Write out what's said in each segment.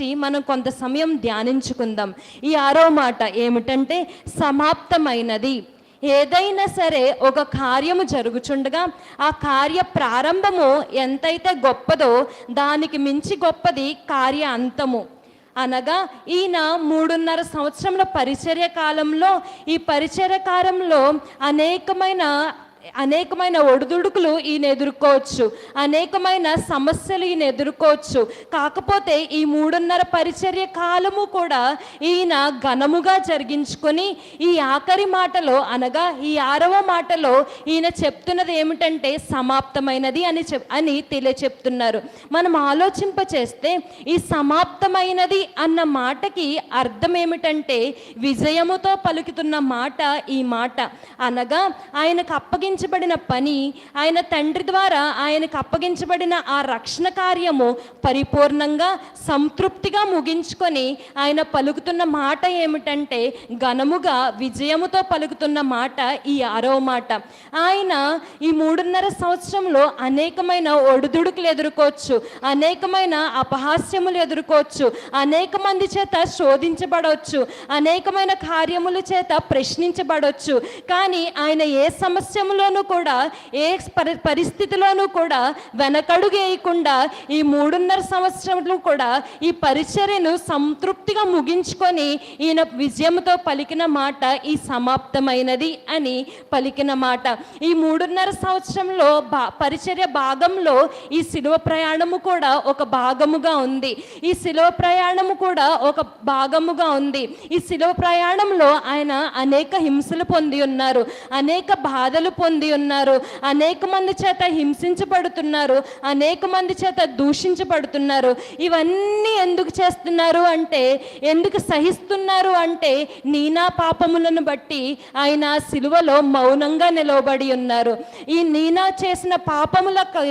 గురించి మనం కొంత సమయం ధ్యానించుకుందాం. ఈ ఆరో మాట ఏమిటంటే సమాప్తమైనది. ఏదైనా సరే ఒక కార్యము జరుగుచుండగా ఆ కార్య ప్రారంభము ఎంతైతే గొప్పదో దానికి మించి గొప్పది కార్య అంతము. అనగా ఈయన మూడున్నర సంవత్సరముల పరిచర్య కాలంలో ఈ పరిచర్య కాలంలో అనేకమైన అనేకమైన ఒడిదుడుకులు ఈయన ఎదుర్కోవచ్చు. అనేకమైన సమస్యలు ఈయన ఎదుర్కోవచ్చు. కాకపోతే ఈ మూడున్నర పరిచర్య కాలము కూడా ఈయన ఘనముగా జరిగించుకొని ఈ ఆఖరి మాటలో అనగా ఈ ఆరవ మాటలో ఈయన చెప్తున్నది ఏమిటంటే సమాప్తమైనది అని చెప్ అని తెలియచెప్తున్నారు. మనం ఆలోచింప చేస్తే ఈ సమాప్తమైనది అన్న మాటకి అర్థం ఏమిటంటే విజయముతో పలుకుతున్న మాట ఈ మాట. అనగా ఆయనకు అప్పగించబడిన పని ఆయన తండ్రి ద్వారా ఆయనకు అప్పగించబడిన ఆ రక్షణ కార్యము పరిపూర్ణంగా సంతృప్తిగా ముగించుకొని ఆయన పలుకుతున్న మాట ఏమిటంటే ఘనముగా విజయముతో పలుకుతున్న మాట ఈ ఆరో మాట. ఆయన ఈ మూడున్నర సంవత్సరంలో అనేకమైన ఒడిదుడుకులు ఎదుర్కోవచ్చు అనేకమైన అపహాస్యములు ఎదుర్కోవచ్చు అనేక మంది చేత శోధించబడవచ్చు అనేకమైన కార్యముల చేత ప్రశ్నించబడవచ్చు. కానీ ఆయన ఏ విషయంలోనూ కూడా ఏ పరి పరిస్థితిలోనూ కూడా వెనకడుగు వేయకుండా ఈ మూడున్నర సంవత్సరంలో కూడా ఈ పరిచర్యను సంతృప్తిగా ముగించుకొని ఈయన విజయంతో పలికిన మాట ఈ సమాప్తమైనది అని పలికిన మాట. ఈ మూడున్నర సంవత్సరంలో బా పరిచర్య భాగంలో ఈ శిలువ ప్రయాణము కూడా ఒక భాగముగా ఉంది. ఈ శిలువ ప్రయాణము కూడా ఒక భాగముగా ఉంది. ఈ శిలువ ప్రయాణంలో ఆయన అనేక హింసలు పొంది ఉన్నారు. అనేక బాధలు పొంది ఉన్నారు అనేక మంది చేత హింసించబడుతున్నారు అనేక మంది చేత దూషించబడుతున్నారు. ఇవన్నీ ఎందుకు చేస్తున్నారు అంటే ఎందుకు సహిస్తున్నారు అంటే నీనా పాపములను బట్టి ఆయన సిలువలో మౌనంగా నిలవబడి ఉన్నారు. ఈ నీనా చేసిన పాపములకు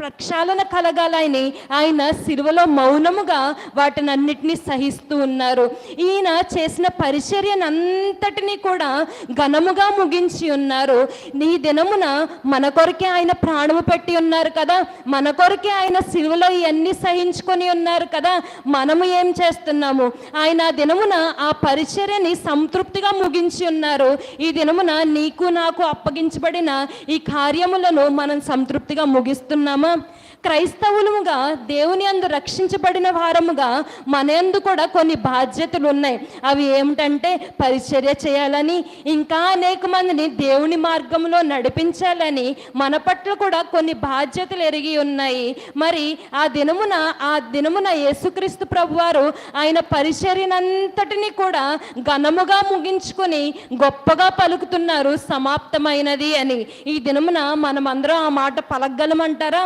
ప్రక్షాళన కలగాలని ఆయన సిలువలో మౌనముగా వాటినన్నిటినీ సహిస్తూ ఉన్నారు. ఈయన చేసిన పరిచర్యనంతటినీ కూడా ఘనముగా ముగించి ఉన్నారు. నీ దినమున మన కొరకే ఆయన ప్రాణము పెట్టి ఉన్నారు కదా. మన కొరకే ఆయన సిలువలో ఇవన్నీ సహించుకొని ఉన్నారు కదా. మనము ఏం చేస్తున్నాము? ఆయన ఆ దినమున ఆ పరిచర్యని సంతృప్తిగా ముగించి ఉన్నారు. ఈ దినమున నీకు నాకు అప్పగించబడిన ఈ కార్యములను మనం సంతృప్తిగా ముగిస్తున్నామా? క్రైస్తవులముగా దేవుని అందు రక్షించబడిన వారముగా మనందు కూడా కొన్ని బాధ్యతలు ఉన్నాయి అవి ఏమిటంటే పరిచర్య చేయాలని ఇంకా అనేక మందిని దేవుని మార్గంలో నడిపించాలని మన పట్ల కూడా కొన్ని బాధ్యతలు ఎరిగి ఉన్నాయి. మరి ఆ దినమున ఆ దినమున యేసుక్రీస్తు ప్రభువారు ఆయన పరిచర్యనంతటిని కూడా ఘనముగా ముగించుకొని గొప్పగా పలుకుతున్నారు సమాప్తమైనది అని. ఈ దినమున మనమందరం ఆ మాట పలకగలమంటారా?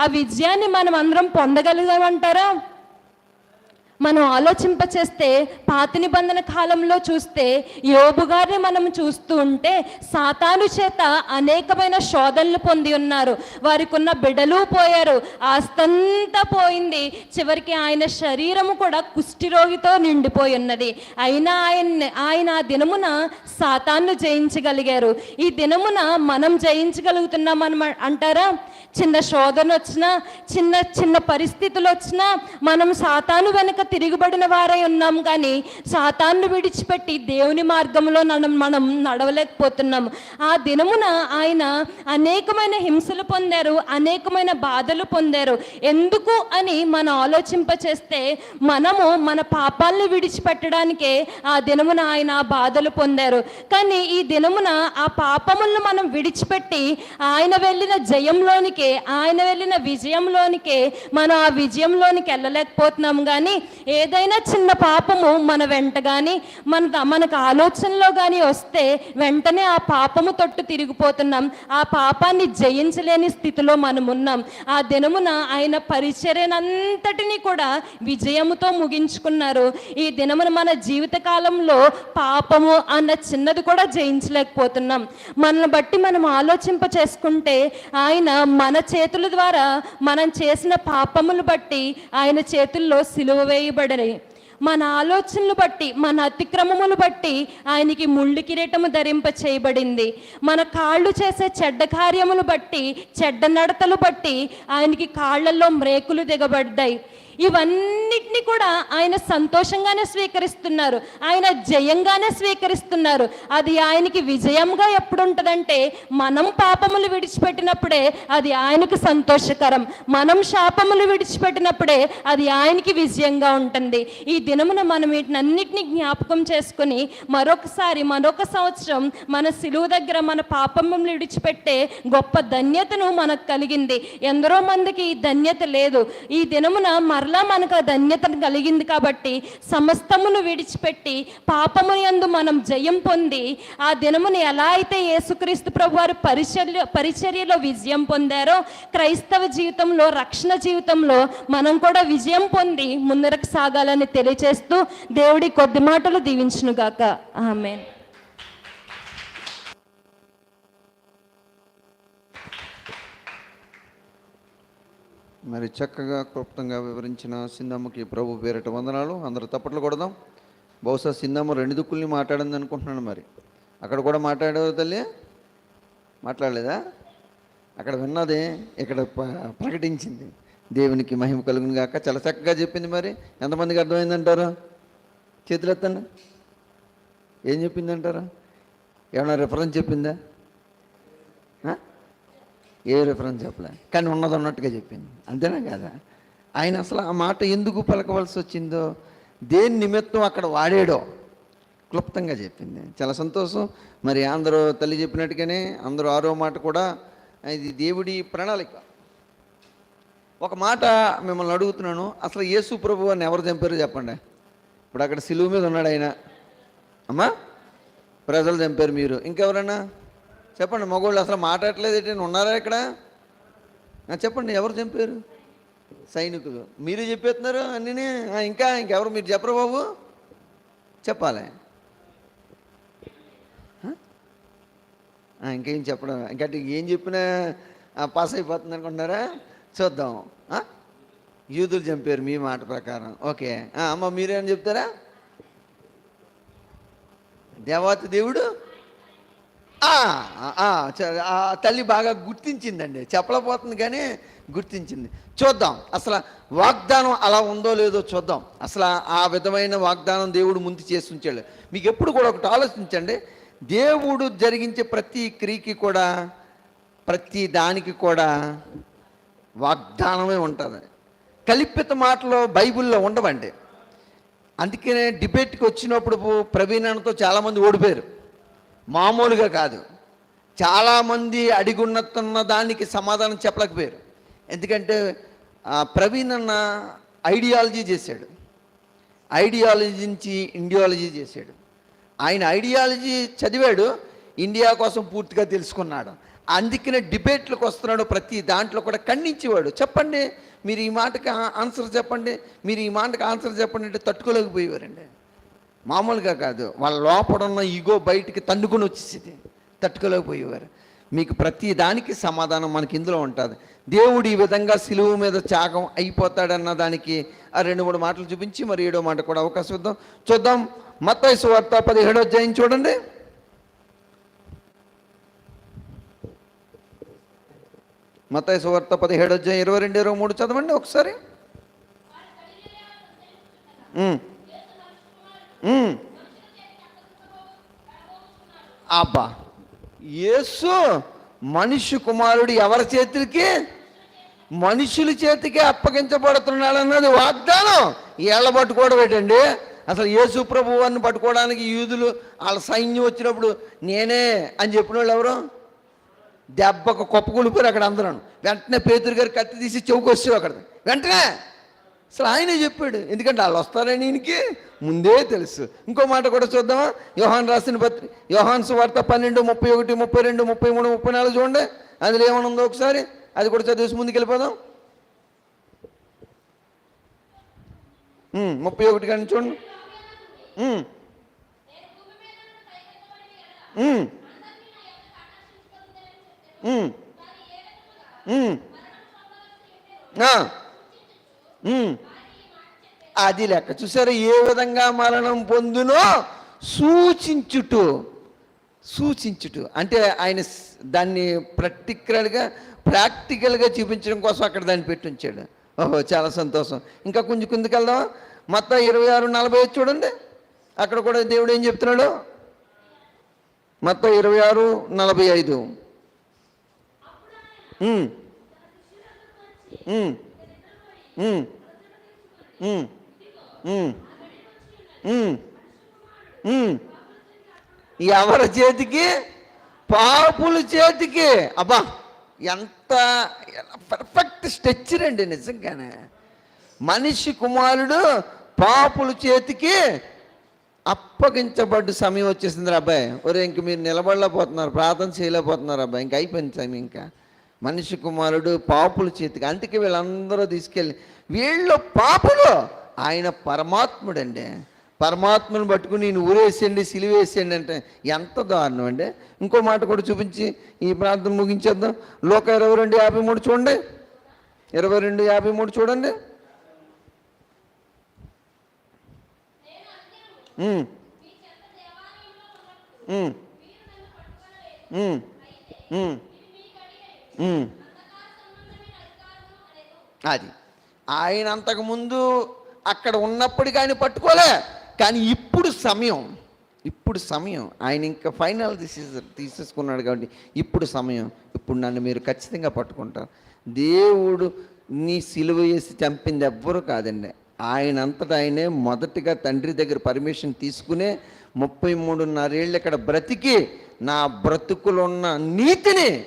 ఆ విజయాన్ని మనం అందరం పొందగలిగామంటారా? మనం ఆలోచింప చేస్తే పాత నిబంధన కాలంలో చూస్తే యోబు గారిని మనం చూస్తూ ఉంటే సాతాను చేత అనేకమైన శోధనలు పొంది ఉన్నారు. వారికి ఉన్న బిడలు పోయారు. ఆస్తంతా పోయింది. చివరికి ఆయన శరీరము కూడా కుష్ఠిరోగితో నిండిపోయి ఉన్నది. అయినా ఆయన ఆయన ఆ దినమున సాతాన్ను జయించగలిగారు. ఈ దినమున మనం జయించగలుగుతున్నాం అనమా అంటారా? చిన్న శోధన వచ్చినా చిన్న చిన్న పరిస్థితులు వచ్చినా మనం సాతాను వెనుక తిరుగుబడిన వారై ఉన్నాం. కానీ సాతాన్ను విడిచిపెట్టి దేవుని మార్గంలో మనం మనం నడవలేకపోతున్నాం. ఆ దినమున ఆయన అనేకమైన హింసలు పొందారు అనేకమైన బాధలు పొందారు. ఎందుకు అని మనం ఆలోచింపచేస్తే మనము మన పాపాలను విడిచిపెట్టడానికే ఆ దినమున ఆయన బాధలు పొందారు. కానీ ఈ దినమున ఆ పాపములను మనం విడిచిపెట్టి ఆయన వెళ్ళిన జయంలోనికి ఆయన వెళ్ళిన విజయంలోనికే మనం ఆ విజయంలోనికి వెళ్ళలేకపోతున్నాం కానీ ఏదైనా చిన్న పాపము మన వెంట కానీ మన మనకు ఆలోచనలో కానీ వస్తే వెంటనే ఆ పాపము తొట్టు తిరిగిపోతున్నాం. ఆ పాపాన్ని జయించలేని స్థితిలో మనం ఉన్నాం. ఆ దినమున ఆయన పరిచర్యనంతటిని కూడా విజయముతో ముగించుకున్నారు. ఈ దినమున మన జీవితకాలంలో పాపము అన్న చిన్నది కూడా జయించలేకపోతున్నాం. మనల్ని బట్టి మనం ఆలోచింప చేసుకుంటే ఆయన మన మన చేతుల ద్వారా మనం చేసిన పాపములు బట్టి ఆయన చేతుల్లో సిలువ వేయబడని మన ఆలోచనలు బట్టి మన అతిక్రమములు బట్టి ఆయనకి ముళ్ళు కిరీటము ధరింప చేయబడింది. మన కాళ్ళు చేసే చెడ్డ కార్యములు బట్టి చెడ్డ నడతలు బట్టి ఆయనకి కాళ్ళలో మ్రేకులు దిగబడ్డాయి. ఇవన్నిటిని కూడా ఆయన సంతోషంగానే స్వీకరిస్తున్నారు. ఆయన జయంగానే స్వీకరిస్తున్నారు. అది ఆయనకి విజయంగా ఎప్పుడు ఉంటుందంటే మనం పాపములు విడిచిపెట్టినప్పుడే అది ఆయనకు సంతోషకరం. మనం శాపములు విడిచిపెట్టినప్పుడే అది ఆయనకి విజయంగా ఉంటుంది. ఈ దినమున మనం వీటినన్నిటిని జ్ఞాపకం చేసుకుని మరొకసారి మరొక సంవత్సరం మన సిలువు దగ్గర మన పాపములు విడిచిపెట్టే గొప్ప ధన్యతను మనకు కలిగింది. ఎందరో మందికి ఈ ధన్యత లేదు. ఈ దినమున మర మనకు ధన్యత కలిగింది కాబట్టి సమస్తమును విడిచిపెట్టి పాపము యందు మనం జయం పొంది ఆ దినమును ఎలా అయితే యేసుక్రీస్తు ప్రభు వారు పరిచర్య పరిచర్యలో విజయం పొందారో క్రైస్తవ జీవితంలో రక్షణ జీవితంలో మనం కూడా విజయం పొంది ముందరకు సాగాలని తెలియచేస్తూ దేవుడి కొద్ది మాటలు దీవించునుగాక. ఆమెన్. మరి చక్కగా క్లుప్తంగా వివరించిన సింధమ్మకి ప్రభు పేరిట వందనాలు. అందరూ తప్పట్లు కొడదాం. బహుశా సింధమ్మ రెండు దుక్కుల్ని మాట్లాడింది అనుకుంటున్నాను మరి. అక్కడ కూడా మాట్లాడేవారు తల్లి? మాట్లాడలేదా? అక్కడ విన్నదే ఇక్కడ ప- ప్రకటించింది. దేవునికి మహిమ కలుగును గాక. చాలా చక్కగా చెప్పింది మరి. ఎంతమందికి అర్థమైందంటారు? చేతులు ఎత్తండి ఏం చెప్పింది అంటారా ఏమైనా రిఫరెన్స్ చెప్పిందా? ఏ రిఫరెన్స్ చెప్పలే. కానీ ఉన్నది ఉన్నట్టుగా చెప్పింది. అంతేనా కదా? ఆయన అసలు ఆ మాట ఎందుకు పలకవలసి వచ్చిందో దేని నిమిత్తం అక్కడ వాడాడో క్లుప్తంగా చెప్పింది. చాలా సంతోషం. మరి అందరూ తల్లి చెప్పినట్టుగానే అందరూ ఆరో మాట కూడా ఇది దేవుడి ప్రణాళిక. ఒక మాట మిమ్మల్ని అడుగుతున్నాను. అసలు యేసు ప్రభు అని ఎవరు చంపారు చెప్పండి. ఇప్పుడు అక్కడ సిలువు మీద ఉన్నాడు ఆయన. అమ్మా ప్రజలు చంపారు మీరు. ఇంకెవరన్నా? చెప్పండి మగవాళ్ళు అసలు మాట్లాడలేదు ఏంటి? ఉన్నారా ఇక్కడ? చెప్పండి ఎవరు చంపారు? సైనికులు. మీరు చెప్పేస్తున్నారు అన్నీ ఇంకా ఇంకెవరు? మీరు చెప్పరు బాబు? చెప్పాలి. ఇంకేం చెప్పడం? ఇంకా ఏం చెప్పినా పాస్ అయిపోతుంది అనుకుంటున్నారా? చూద్దాం. యూదులు చంపారు మీ మాట ప్రకారం. ఓకే. అమ్మ మీరేమని చెప్తారా? దేవాతి దేవుడు? తల్లి బాగా గుర్తించిందండి. చెప్పలేకపోతుంది కానీ గుర్తించింది. చూద్దాం. అసలు వాగ్దానం అలా ఉందో లేదో చూద్దాం. అసలు ఆ విధమైన వాగ్దానం దేవుడు ముందు చేసి ఉంచాడు. మీకు ఎప్పుడు కూడా ఒకటి ఆలోచించండి. దేవుడు జరిగించే ప్రతి క్రియకి కూడా ప్రతి దానికి కూడా వాగ్దానమే ఉంటుంది. కల్పిత మాటలు బైబిల్లో ఉండవండి. అందుకనే డిబేట్కి వచ్చినప్పుడు ప్రవీణతో చాలామంది ఓడిపోయారు. మామూలుగా కాదు. చాలామంది అడిగున్నతున్న దానికి సమాధానం చెప్పలేకపోయారు. ఎందుకంటే ప్రవీణ్ అన్న ఐడియాలజీ చేశాడు. ఐడియాలజీ నుంచి ఇండియాలజీ చేశాడు. ఆయన ఐడియాలజీ చదివాడు ఇండియా కోసం పూర్తిగా తెలుసుకున్నాడు. అందుకనే డిబేట్లకు వస్తున్నాడు ప్రతి దాంట్లో కూడా ఖండించేవాడు. చెప్పండి మీరు ఈ మాటకి ఆన్సర్ చెప్పండి మీరు ఈ మాటకి ఆన్సర్ చెప్పండి అంటే తట్టుకోలేకపోయేవారండి. మామూలుగా కాదు. వాళ్ళ లోపల ఉన్న ఈగో బయటికి తన్నుకొని వచ్చేసింది. తట్టుకోలేకపోయేవారు. మీకు ప్రతి దానికి సమాధానం మనకి ఇందులో ఉంటుంది. దేవుడు ఈ విధంగా సిలువు మీద త్యాగం అయిపోతాడన్న దానికి ఆ రెండు మూడు మాటలు చూపించి మరి ఏడో మాట కూడా అవకాశం ఇద్దాం. చూద్దాం. మత్తైసు వార్త పదిహేడో అధ్యాయం చూడండి. మత్తయి వార్త పదిహేడో అధ్యాయం ఇరవై రెండు ఇరవై మూడు చదవండి ఒకసారి. అబ్బా. యేసు మనిషి కుమారుడు ఎవరి చేతులకి? మనుషుల చేతికి అప్పగించబడుతున్నాడు అన్నది వాగ్దానం ఏళ్ళ పట్టుకోవడం ఏంటండి? అసలు యేసు ప్రభు వారిని పట్టుకోవడానికి యూదులు వాళ్ళ సైన్యం వచ్చినప్పుడు నేనే అని చెప్పిన వాళ్ళు ఎవరు? దెబ్బకు కుప్పకూలిపోయారు అక్కడ అందరూ. వెంటనే పేతురు గారు కత్తి తీసి చెవుకు అక్కడ. వెంటనే అసలు ఆయనే చెప్పాడు. ఎందుకంటే వాళ్ళు వస్తారని ఈయనకి ముందే తెలుసు. ఇంకో మాట కూడా చూద్దామా? యోహాన్ రాసిన పత్రి యోహాన్ సువార్త పన్నెండు ముప్పై ఒకటి ముప్పై రెండు ముప్పై మూడు ముప్పై నాలుగు చూడండి. అందులో ఏమనుందో ఉందో ఒకసారి. అది కూడా చదివేసి ముందుకు వెళ్ళిపోదాం. ముప్పై ఒకటి కానీ చూడండి. ఆ. అది లెక్క. చూసారా ఏ విధంగా మరణం పొందునో సూచించుటు సూచించుటు. అంటే ఆయన దాన్ని ప్రాక్టికల్గా ప్రాక్టికల్గా చూపించడం కోసం అక్కడ దాన్ని పెట్టి ఉంచాడు. ఓహో చాలా సంతోషం. ఇంకా కొంచెం కిందకెళ్దాం మొత్తం ఇరవై ఆరు నలభై చూడండి. అక్కడ కూడా దేవుడు ఏం చెప్తున్నాడు? మొత్తం ఇరవై ఆరు నలభై ఐదు. ఎవరి చేతికి? పాపుల చేతికి. అబ్బా ఎంత పర్ఫెక్ట్ స్ట్రక్చర్ అండి నిజంగానే. మనిషి కుమారుడు పాపుల చేతికి అప్పగించబడ్డ సమయం వచ్చేసింది అబ్బాయి. ఒరే ఇంక మీరు నిలబడలేకపోతున్నారు ప్రార్థన చేయలేకపోతున్నారు అబ్బాయి. ఇంక అయిపోయింది సమయం ఇంకా. మనిషి కుమారుడు పాపుల చేతికి అందుకే వీళ్ళందరూ తీసుకెళ్ళి వీళ్ళు పాపులు ఆయన పరమాత్ముడండి. పరమాత్మను పట్టుకుని నేను ఊరేసేయండి సిలివేసేయండి అంటే ఎంత దారుణం అండి. ఇంకో మాట కూడా చూపించి ఈ ప్రాంతం ముగించేద్దాం. లోక ఇరవై రెండు యాభై మూడు చూడండి. ఇరవై రెండు యాభై మూడు చూడండి. ఉమ్. ఉమ్. ఆయన అంతకుముందు అక్కడ ఉన్నప్పటికీ ఆయన పట్టుకోలే. కానీ ఇప్పుడు సమయం ఇప్పుడు సమయం. ఆయన ఇంకా ఫైనల్ తీసే తీసేసుకున్నాడు కాబట్టి ఇప్పుడు సమయం. ఇప్పుడు నన్ను మీరు ఖచ్చితంగా పట్టుకుంటారు. దేవుడు నీ సిలువ వేసి చంపింది ఎవ్వరూ కాదండి. ఆయన అంతటా ఆయనే మొదటిగా తండ్రి దగ్గర పర్మిషన్ తీసుకునే ముప్పై మూడున్నరేళ్ళు ఇక్కడ బ్రతికి నా బ్రతుకులు ఉన్న నీతిని.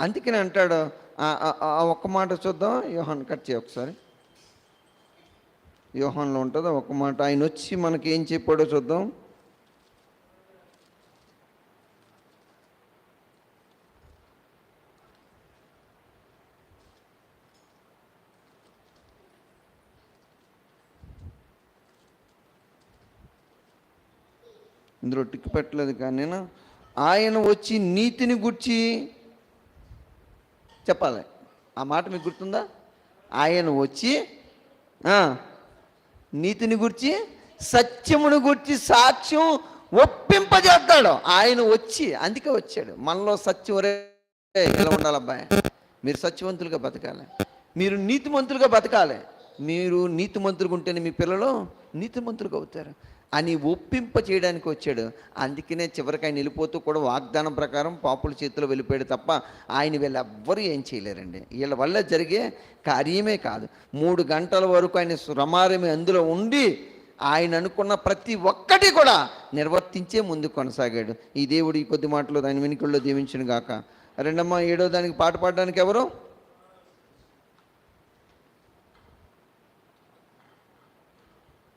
అందుకని అంటాడు ఆ- ఒక్క మాట చూద్దాం. యోహన్ కట్ చేయ ఒకసారి. వ్యూహంలో ఉంటుందో? ఒక మాట. ఆయన వచ్చి మనకి ఏం చెప్పాడో చూద్దాం. ఇందులో టిక్ పెట్టలేదు కానీ ఆయన వచ్చి నీతిని గుర్చి చెప్పాలి. ఆ మాట మీకు గుర్తుందా? ఆయన వచ్చి ఆ, నీతిని గుర్చి సత్యమును గుర్చి సాక్ష్యం ఒప్పింపజేస్తాడు. ఆయన వచ్చి అందుకే వచ్చాడు. మనలో సత్యం ఒరే ఇలా ఉండాలి అబ్బాయి మీరు సత్యవంతులుగా బతకాలి. మీరు నీతిమంతులుగా బతకాలి. మీరు నీతిమంతులుగా ఉంటేనే మీ పిల్లలు నీతిమంతులుగా అవుతారు అని ఒప్పింప చేయడానికి వచ్చాడు అందుకనే చివరికి ఆయన వెళ్ళిపోతూ కూడా వాగ్దానం ప్రకారం పాపుల చేతిలో వెళ్ళిపోయాడు తప్ప ఆయన వీళ్ళెవ్వరూ ఏం చేయలేరండి. వీళ్ళ వల్ల జరిగే కార్యమే కాదు. మూడు గంటల వరకు ఆయన శ్రమారమే అందులో ఉండి ఆయన అనుకున్న ప్రతి ఒక్కటి కూడా నిర్వర్తించే ముందు కొనసాగాడు. ఈ దేవుడు ఈ కొద్ది మాటలు దాని వెనుకల్లో దీవించను గాక రెండమ్మ ఏడో దానికి పాట పాడడానికి ఎవరు?